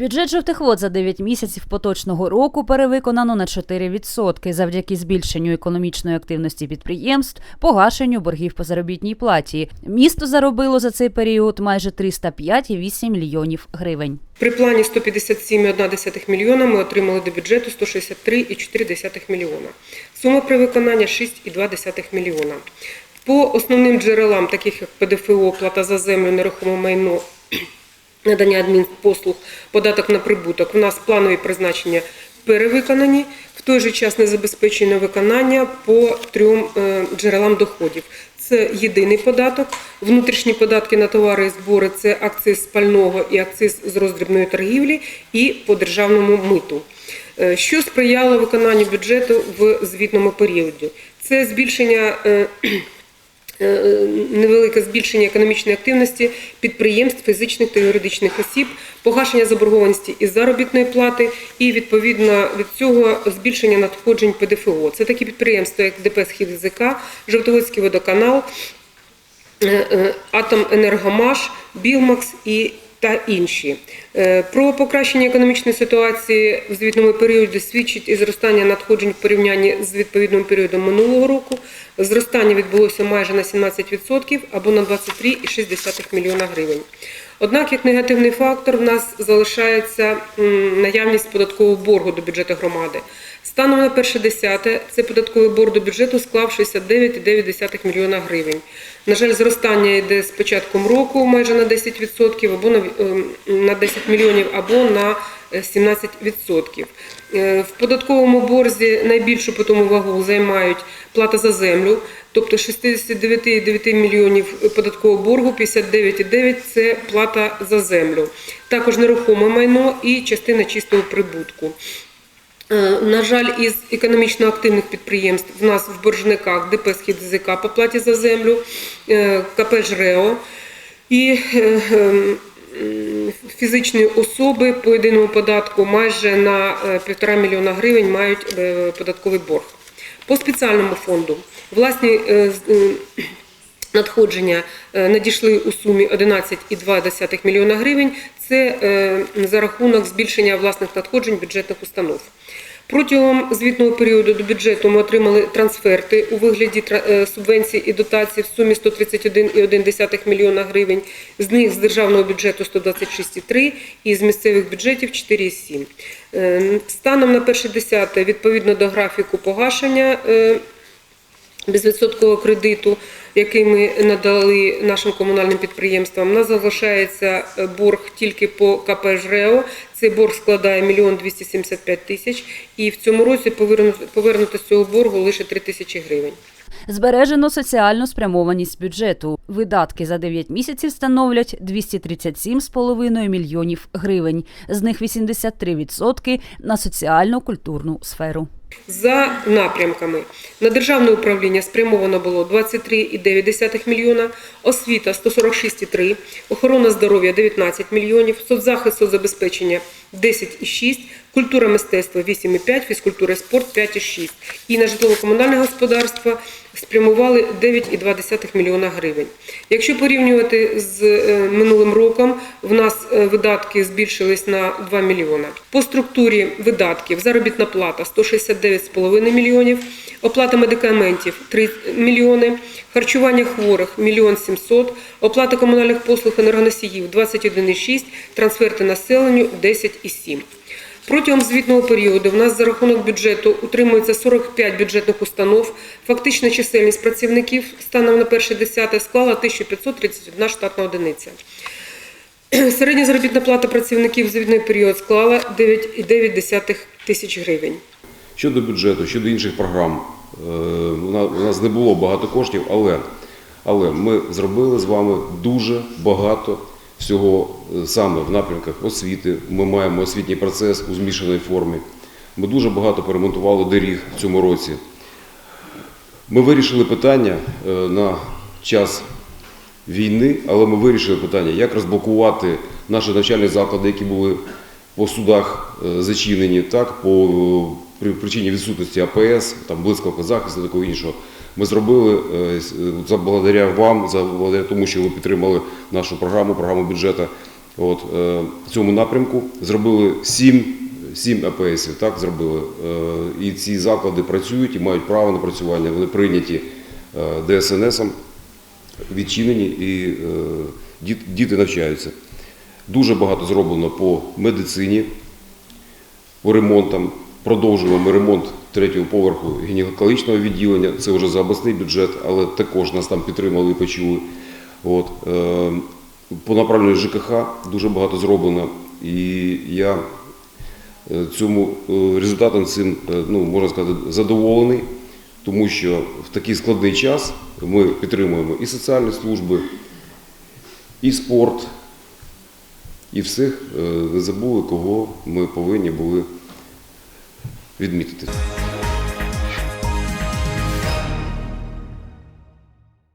Бюджет жовтих вод за 9 місяців поточного року перевиконано на 4% завдяки збільшенню економічної активності підприємств, погашенню боргів по заробітній платі. Місто заробило за цей період майже 305,8 мільйонів гривень. При плані 157,1 мільйона ми отримали до бюджету 163,4 мільйона. Сума при виконанні 6,2 мільйона. По основним джерелам, таких як ПДФО, плата за землю, нерухоме майно, надання адмінпослуг, податок на прибуток, у нас планові призначення перевиконані, в той же час не забезпечено виконання по трьом е, джерелам доходів. Це єдиний податок, внутрішні податки на товари і збори це акциз спального і акциз з роздрібної торгівлі і по державному миту. Е, Що сприяло виконанню бюджету в звітному періоді? Це збільшення. Е, е, Невелике збільшення економічної активності підприємств, фізичних та юридичних осіб, погашення заборгованості із заробітної плати і відповідно від цього збільшення надходжень ПДФО. Це такі підприємства, як ДП «Схід ЗК, Жовтоводський водоканал, Атом Енергомаш, Білмакс і та інші. Е, Про покращення економічної ситуації в звітному періоді свідчить і зростання надходжень в порівнянні з відповідним періодом минулого року. Зростання відбулося майже на 17% або на 23,6 мільйона гривень. Однак, як негативний фактор, в нас залишається наявність податкового боргу до бюджету громади. Станом на 1.10 це податковий борг до бюджету склав 69,9 мільйона гривень. На жаль, зростання йде з початком року майже на 10% або на, ем, на 10 мільйонів, або на е, 17%. Е, В податковому борзі найбільшу потім вагу займають плата за землю, тобто 69,9 мільйонів податкового боргу, 59,9 – це плата за землю. Також нерухоме майно і частина чистого прибутку. Е, На жаль, із економічно активних підприємств в нас в боржниках ДП «Схід ЗК» по платі за землю, е, КП «ЖРЕО» і е, фізичні особи по єдиному податку майже на е, півтора мільйона гривень мають податковий борг. По спеціальному фонду власні е, е, надходження е, надійшли у сумі 11,2 мільйона гривень. Це за рахунок збільшення власних надходжень бюджетних установ. Протягом звітного періоду до бюджету ми отримали трансферти у вигляді е, субвенцій і дотацій в сумі 131,1 мільйона гривень. З них з державного бюджету 126,3 і з місцевих бюджетів 4,7. Е, Станом на 1.10 відповідно до графіку погашення е, безвідсоткового кредиту, який ми надали нашим комунальним підприємствам. У нас залишається е, борг тільки по КП «ЖРЕО». Цей борг складає 1 мільйон 275 тисяч, і в цьому році повернути, повернути з цього боргу лише 3 тисячі гривень. Збережено соціальну спрямованість бюджету. Видатки за 9 місяців становлять 237,5 мільйонів гривень. З них 83% на соціально-культурну сферу. За напрямками на державне управління спрямовано було 23,9 мільйона, освіта 146,3, охорона здоров'я 19 мільйонів, соцзахист соцзабезпечення 10,6, культура мистецтва 8,5, фізкультура спорт 5,6. І на житлово-комунальне господарство спрямували 9,2 мільйона гривень. Якщо порівнювати з е, минулим роком, в нас е, видатки збільшились на 2 мільйона. По структурі видатків заробітна плата 169,5 мільйонів, оплата медикаментів 3 мільйони, харчування хворих 1 мільйон 700, оплата комунальних послуг енергоносіїв 21,6, трансферти населенню 10,7. Протягом звітного періоду в нас за рахунок бюджету утримується 45 бюджетних установ. Фактична чисельність працівників станом на 1.10 склала 1531 штатна одиниця. Середня заробітна плата працівників в звітний період склала 9,9 тисяч гривень. Щодо бюджету, щодо інших програм, е, у нас не було багато коштів, але, але ми зробили з вами дуже багато всього е, саме в напрямках освіти. Ми маємо освітній процес у змішаній формі. Ми дуже багато поремонтували доріг в цьому році. Ми вирішили питання е, на час війни, але ми вирішили питання, як розблокувати наші навчальні заклади, які були по судах е, зачинені, так, по е, при причині відсутності АПС, там блискавка захисту, такого іншого. Ми зробили е, за благодаря вам, за благодаря тому, що ви підтримали нашу програму, програму бюджету. От, в цьому напрямку зробили сім, сім АПСів, так зробили. І ці заклади працюють і мають право на працювання. Вони прийняті ДСНСом, відчинені і е, діти навчаються. Дуже багато зроблено по медицині, по ремонтам. Продовжуємо ми ремонт третього поверху гінекологічного відділення. Це вже за обласний бюджет, але також нас там підтримали і почули. От, е, по направленню ЖКХ дуже багато зроблено. І я е, цьому результатом цим, ну, можна сказати, задоволений, тому що в такий складний час ми підтримуємо і соціальні служби, і спорт, і всіх не забули, кого ми повинні були відмітити.